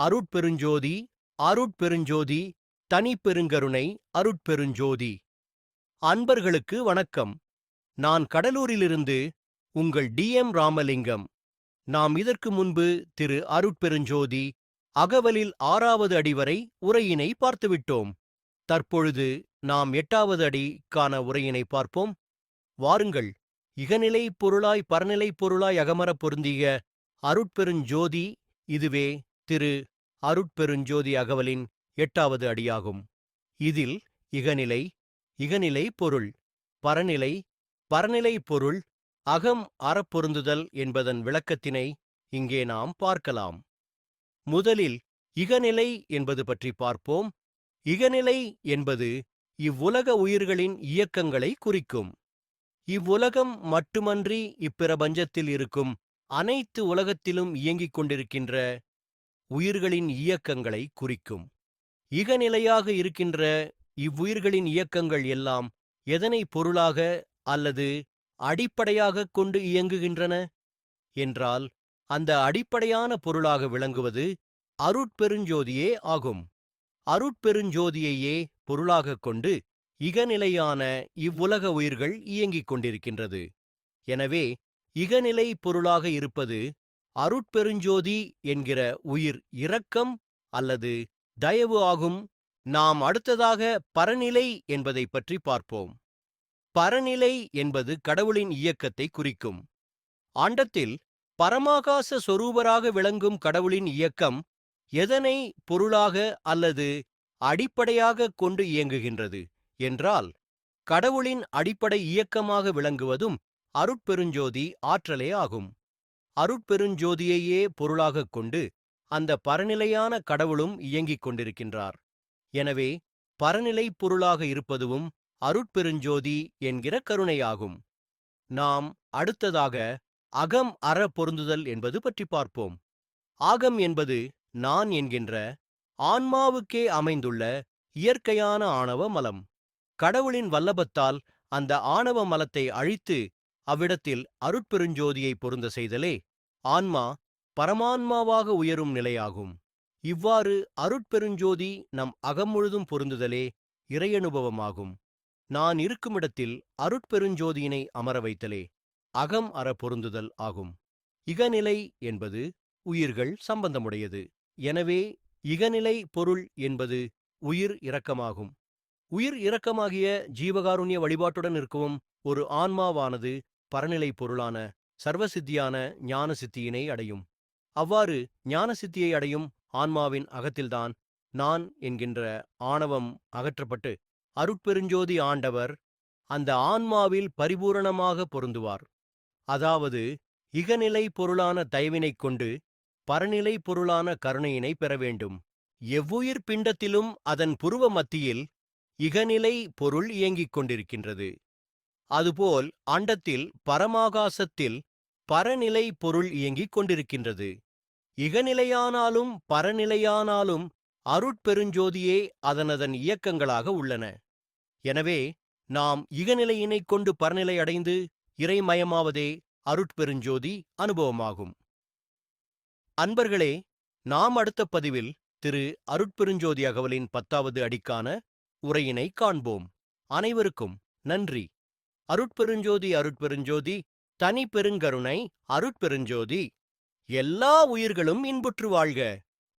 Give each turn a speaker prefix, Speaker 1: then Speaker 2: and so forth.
Speaker 1: அருட்பெருஞ்சோதி அருட்பெருஞ்சோதி தனிப்பெருங்கருணை அருட்பெருஞ்சோதி. அன்பர்களுக்கு வணக்கம். நான் கடலூரிலிருந்து உங்கள் டி. எம். ராமலிங்கம். நாம் இதற்கு முன்பு திரு. அருட்பெருஞ்சோதி அகவலில் ஆறாவது அடி வரை உரையினை பார்த்துவிட்டோம். தற்பொழுது நாம் எட்டாவது அடிக்கான உரையினை பார்ப்போம். வாருங்கள். இகநிலை பொருளாய் பரநிலை பொருளாய் அகமரப் பொருந்திய அருட்பெருஞ்சோதி இதுவே திரு. அருட்பெருஞ்சோதி அகவலின் எட்டாவது அடியாகும். இதில் இகநிலை இகநிலை பொருள் பரநிலை பரநிலை பொருள் அகம் அறப்பொருந்துதல் என்பதன் விளக்கத்தினை இங்கே நாம் பார்க்கலாம். முதலில் இகநிலை என்பது பற்றி பார்ப்போம். இகநிலை என்பது இவ்வுலக உயிர்களின் இயக்கங்களை குறிக்கும். இவ்வுலகம் மட்டுமன்றி இப்பிரபஞ்சத்தில் இருக்கும் அனைத்து உலகத்திலும் இயங்கிக் கொண்டிருக்கின்ற உயிர்களின் இயக்கங்களை குறிக்கும். இகநிலையாக இருக்கின்ற இவ்வுயிர்களின் இயக்கங்கள் எல்லாம் எதனை பொருளாக அல்லது அடிப்படையாகக் கொண்டு இயங்குகின்றன? என்றால் அந்த அடிப்படையான பொருளாக விளங்குவது அருட்பெருஞ்சோதியே ஆகும். அருட்பெருஞ்சோதியையே பொருளாகக் கொண்டு இகநிலையான இவ்வுலக உயிர்கள் இயங்கிக் கொண்டிருக்கின்றது. எனவே இகநிலை பொருளாக இருப்பது அருட்பெருஞ்சோதி என்கிற உயிர் இரக்கம் அல்லது தயவு ஆகும். நாம் அடுத்ததாக பரநிலை என்பதை பற்றி பார்ப்போம். பரநிலை என்பது கடவுளின் இயக்கத்தை குறிக்கும். ஆண்டத்தில் பரமாகாச சொரூபராக விளங்கும் கடவுளின் இயக்கம் எதனை பொருளாக அல்லது அடிப்படையாக கொண்டு இயங்குகின்றது என்றால் கடவுளின் அடிப்படை இயக்கமாக விளங்குவதும் அருட்பெருஞ்சோதி ஆற்றலே ஆகும். அருட்பெருஞ்சோதியையே பொருளாகக் கொண்டு அந்த பரநிலையான கடவுளும் இயங்கிக் கொண்டிருக்கின்றார். எனவே பரநிலை பொருளாக இருப்பதுவும் அருட்பெருஞ்சோதி என்கிற கருணையாகும். நாம் அடுத்ததாக அகம் அற பொருந்துதல் என்பது பற்றி பார்ப்போம். ஆகம் என்பது நான் என்கின்ற ஆன்மாவுக்கே அமைந்துள்ள இயற்கையான ஆணவ மலம். கடவுளின் வல்லபத்தால் அந்த ஆணவ மலத்தை அழித்து அவ்விடத்தில் அருட்பெருஞ்சோதியை பொருந்த செய்தலே ஆன்மா பரமான்மாவாக உயரும் நிலையாகும். இவ்வாறு அருட்பெருஞ்சோதி நம் அகம் முழுதும் பொருந்துதலே இறையனுபவமாகும். நான் இருக்குமிடத்தில் அருட்பெருஞ்சோதியினை அமர வைத்தலே அகம் அற பொருந்துதல் ஆகும். இகநிலை என்பது உயிர்கள் சம்பந்தமுடையது. எனவே இகநிலை பொருள் என்பது உயிர் இரக்கமாகும். உயிர் இரக்கமாகிய ஜீவகாருண்ய வழிபாட்டுடன் இருக்கவும் ஒரு ஆன்மாவானது பரநிலை பொருளான சர்வசித்தியான ஞான சித்தியினை அடையும். அவ்வாறு ஞான சித்தியை அடையும் ஆன்மாவின் அகத்தில்தான் நான் என்கின்ற ஆணவம் அகற்றப்பட்டு அருட்பெருஞ்சோதி ஆண்டவர் அந்த ஆன்மாவில் பரிபூரணமாக பொருந்துவார். அதாவது இகநிலை பொருளான தயவினைக் கொண்டு பரநிலை பொருளான கருணையினை பெற வேண்டும். எவ்வுயிர் பிண்டத்திலும் அதன் புருவ மத்தியில் இகநிலை பொருள் இயங்கிக் கொண்டிருக்கின்றது. அதுபோல் அண்டத்தில் பரமாகாசத்தில் பரநிலை பொருள் இயங்கிக் கொண்டிருக்கின்றது. இகநிலையானாலும் பரநிலையானாலும் அருட்பெருஞ்சோதியே அதனதன் இயக்கங்களாக உள்ளன. எனவே நாம் இகநிலையினைக் கொண்டு பரநிலை அடைந்து இறைமயமாவதே அருட்பெருஞ்சோதி அனுபவமாகும். அன்பர்களே நாம் அடுத்த பதிவில் திரு. அருட்பெருஞ்சோதி அகவலின் பத்தாவது அடிக்கான உரையினை காண்போம். அனைவருக்கும் நன்றி. அருட்பெருஞ்சோதி அருட்பெருஞ்சோதி தனி பெருங்கருணை அருட்பெருஞ்சோதி எல்லா உயிர்களும் இன்புற்று வாழ்க.